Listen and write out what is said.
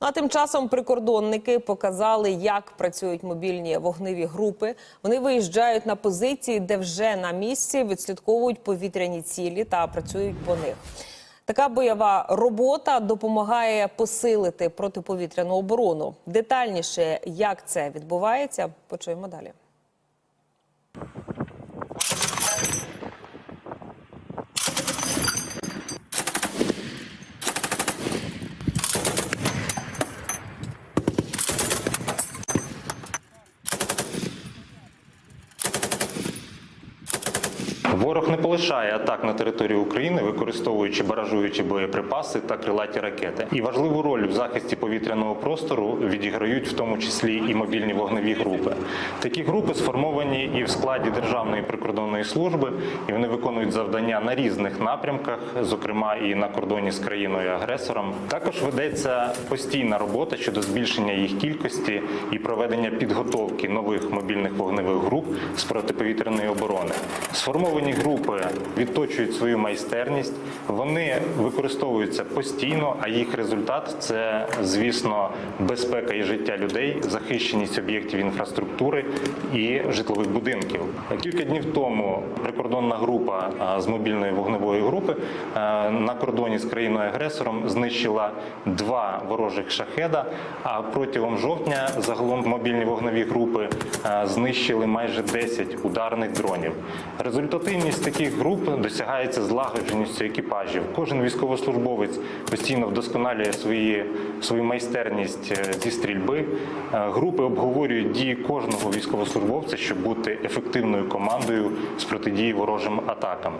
Ну а тим часом прикордонники показали, як працюють мобільні вогневі групи. Вони виїжджають на позиції, де вже на місці відслідковують повітряні цілі та працюють по них. Така бойова робота допомагає посилити протиповітряну оборону. Детальніше, як це відбувається, почуємо далі. Ворог не полишає атак на територію України, використовуючи баражуючі боєприпаси та крилаті ракети. І важливу роль в захисті повітряного простору відіграють в тому числі і мобільні вогневі групи. Такі групи сформовані і в складі Державної прикордонної служби, і вони виконують завдання на різних напрямках, зокрема і на кордоні з країною-агресором. Також ведеться постійна робота щодо збільшення їх кількості і проведення підготовки нових мобільних вогневих груп з протиповітряної оборони. Сформовані групи відточують свою майстерність, вони використовуються постійно, а їх результат це, звісно, безпека і життя людей, захищеність об'єктів інфраструктури і житлових будинків. Кілька днів тому прикордонна група з мобільної вогневої групи на кордоні з країною-агресором знищила два ворожих шахеда. А протягом жовтня загалом мобільні вогневі групи знищили майже 10 ударних дронів. Результативність таких груп досягається злагодженістю екіпажів. Кожен військовослужбовець постійно вдосконалює свої, свою майстерність е, зі стрільби. Е, Групи обговорюють дії кожного військовослужбовця, щоб бути ефективною командою з протидії ворожим атакам.